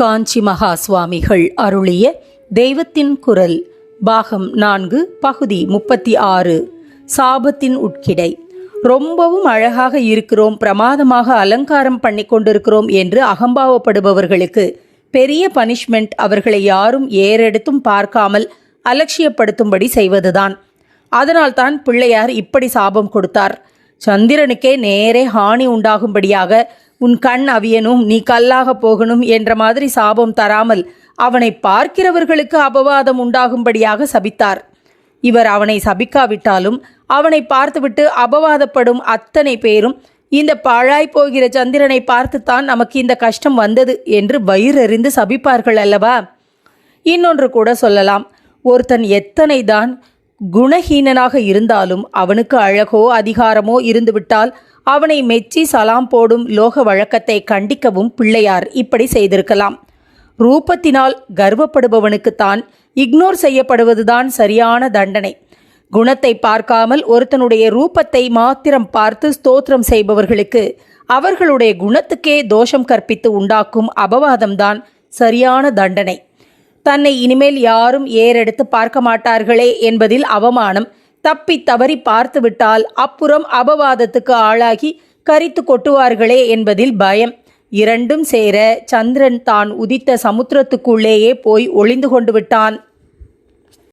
காஞ்சி மகா சுவாமிகள் அருளிய தெய்வத்தின் குரல் பாகம் நான்கு பகுதி முப்பத்தி ஆறு. சாபத்தின் உட்கிடை. ரொம்பவும் அழகாக இருக்கிறோம் பிரமாதமாக அலங்காரம் பண்ணி கொண்டிருக்கிறோம் என்று அகம்பாவப்படுபவர்களுக்கு பெரிய பனிஷ்மெண்ட் அவர்களை யாரும் ஏறெடுத்தும் பார்க்காமல் அலட்சியப்படுத்தும்படி செய்வதுதான். அதனால்தான் பிள்ளையார் இப்படி சாபம் கொடுத்தார். சந்திரனுக்கே நேரே ஹானி உண்டாகும்படியாக உன் கண் அவியனும் நீ கல்லாக போகணும் என்ற மாதிரி சாபம் தராமல் அவனை பார்க்கிறவர்களுக்கு அபவாதம் உண்டாகும்படியாக சபித்தார். இவர் அவனை சபிக்காவிட்டாலும் அவனை பார்த்துவிட்டு அபவாதப்படும் அத்தனை பேரும் இந்த பாழாய் போகிற சந்திரனை பார்த்துத்தான் நமக்கு இந்த கஷ்டம் வந்தது என்று வயிறறிந்து சபிப்பார்கள் அல்லவா? இன்னொன்று கூட சொல்லலாம். ஒருத்தன் எத்தனை தான் குணஹீனனாக இருந்தாலும் அவனுக்கு அழகோ அதிகாரமோ இருந்துவிட்டால் அவனை மெச்சி சலாம் போடும் லோக வழக்கத்தை கண்டிக்கவும் பிள்ளையார் இப்படி செய்திருக்கலாம். ரூபத்தினால் கர்வப்படுபவனுக்குத்தான் இக்னோர் செய்யப்படுவதுதான் சரியான தண்டனை. குணத்தை பார்க்காமல் ஒருத்தனுடைய ரூபத்தை மாத்திரம் பார்த்து ஸ்தோத்திரம் செய்பவர்களுக்கு அவர்களுடைய குணத்துக்கே தோஷம் கற்பித்து உண்டாக்கும் அபவாதம்தான் சரியான தண்டனை. தன்னை இனிமேல் யாரும் ஏறெடுத்து பார்க்க மாட்டார்களே என்பதில் அவமானம். தப்பி தவறி பார்த்துவிட்டால் அப்புறம் அபவாதத்துக்கு ஆளாகி கரித்து கொட்டுவார்களே என்பதில் பயம். இரண்டும் சேர சந்திரன் தான் உதித்த சமுத்திரத்துக்குள்ளேயே போய் ஒளிந்து கொண்டு விட்டான்.